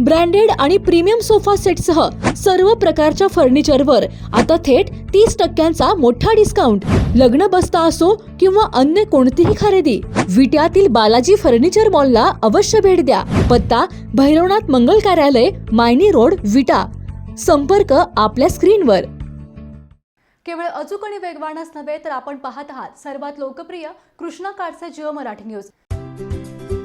Branded आणि premium sofa सेटसह सर्व प्रकारच्या फर्निचरवर आता थेट तीस टक्क्यांचा मोठा डिस्काउंट लग्न बसता असो किंवा अन्य कोणतीही खरेदी विट्यातील बालाजी फर्निचर मॉलला अवश्य भेट द्या. पत्ता भैरवनाथ मंगल कार्यालय मायनी रोड विटा. संपर्क आपल्या स्क्रीनवर. केवळ अचूक आणि वेगवानच नव्हे तर आपण पाहत आहात सर्वात लोकप्रिय कृष्णा काडचे जिओ मराठी न्यूज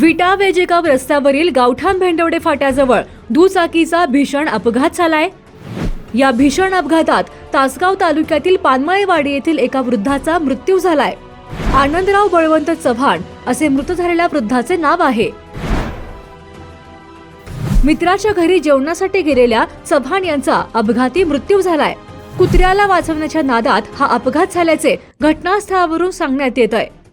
विटा वेजेगाव रस्त्यावरील गावठाण भेंडवडे फाट्याजवळ दुचाकीचा भीषण अपघात झालाय. या भीषण अपघातात तासगाव तालुक्यातील पानमळेवाडी येथील एका वृद्धाचा मृत्यू झालाय. आनंदराव बळवंत चव्हाण असे मृत झालेल्या वृद्धाचे नाव आहे. मित्राच्या घरी जेवणासाठी गेलेल्या चव्हाण यांचा अपघाती मृत्यू झालाय. कुत्र्याला वाचवण्याच्या नादात हा अपघात झाल्याचे घटनास्थळावरून सांगण्यात येत आहे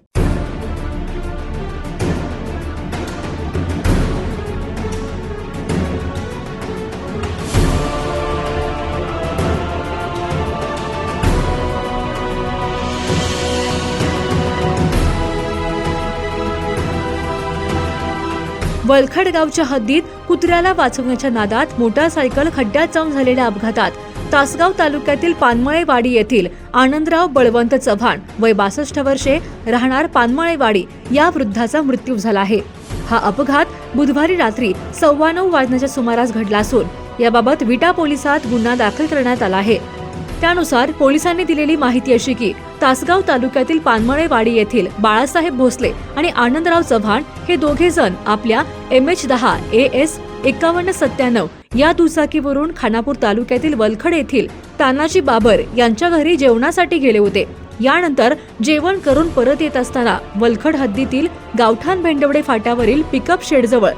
वलखड गावच्या हद्दीत कुत्र्याला वाचवण्याच्या नादात मोटारसायकल खड्ड्यात जाऊन झालेल्या अपघातात तासगाव तालुक्यातील पानमळेवाडी येथील आनंदराव बळवंत चव्हाण वय बासष्ट वर्षे राहणार पानमळेवाडी या वृद्धाचा मृत्यू झाला आहे. हा अपघात बुधवारी रात्री सव्वा नऊ वाजण्याच्या सुमारास घडला असून याबाबत विटा पोलिसात गुन्हा दाखल करण्यात आला आहे. त्यानुसार पोलिसांनी दिलेली माहिती अशी की तासगाव तालुक्यातील पानमळेवाडी येथील बाळासाहेब भोसले आणि आनंदराव चव्हाण हे दोघे जण आपल्या एम एच दहा ए एस एकावन्न सत्त्याण्णव या दुचाकीवरून खानापूर तालुक्यातील वलखड येथील तानाजी बाबर यांच्या घरी जेवणासाठी गेले होते. यानंतर जेवण करून परत येत असताना वलखड हद्दीतील गावठाण भेंडवडे फाट्यावरील पिकअप शेडजवळ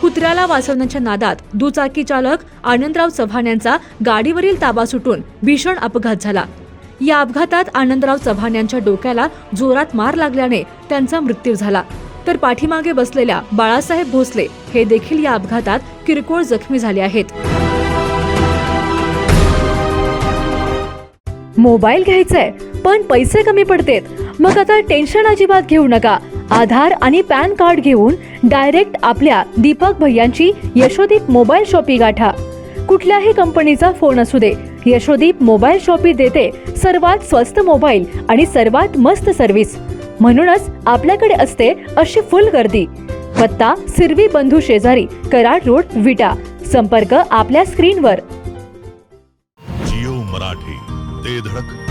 कुत्र्याला वाचवण्याच्या नादात दुचाकी चालक आनंदराव चव्हाण यांचा गाडीवरील ताबा सुटून भीषण अपघात झाला. या अपघातात आनंदराव चव्हाण यांच्या डोक्याला जोरात मार लागल्याने त्यांचा मृत्यू झाला. तर पाठीमागे बसलेल्या बाळासाहेब भोसले हे देखील या अपघातात किरकोळ जखमी झाले आहेत. मोबाईल घ्यायचाय पण पैसे कमी पडतेत. मग आता टेन्शन अजिबात घेऊ नका. आधार आणि पॅन कार्ड घेऊन डायरेक्ट आपल्या दीपक भैयांची यशोदीप मोबाईल शॉपी गाठा. कुठल्याही कंपनीचा फोन असू दे यशोदीप मोबाईल शॉपी देते सर्वात स्वस्त मोबाईल आणि सर्वात मस्त सर्व्हिस. म्हणूनच आपल्याकडे असते अशी फुल गर्दी. पत्ता सिरवी बंधू शेजारी कराड रोड विटा. संपर्क आपल्या स्क्रीनवर. जिओ मराठी ते धडक.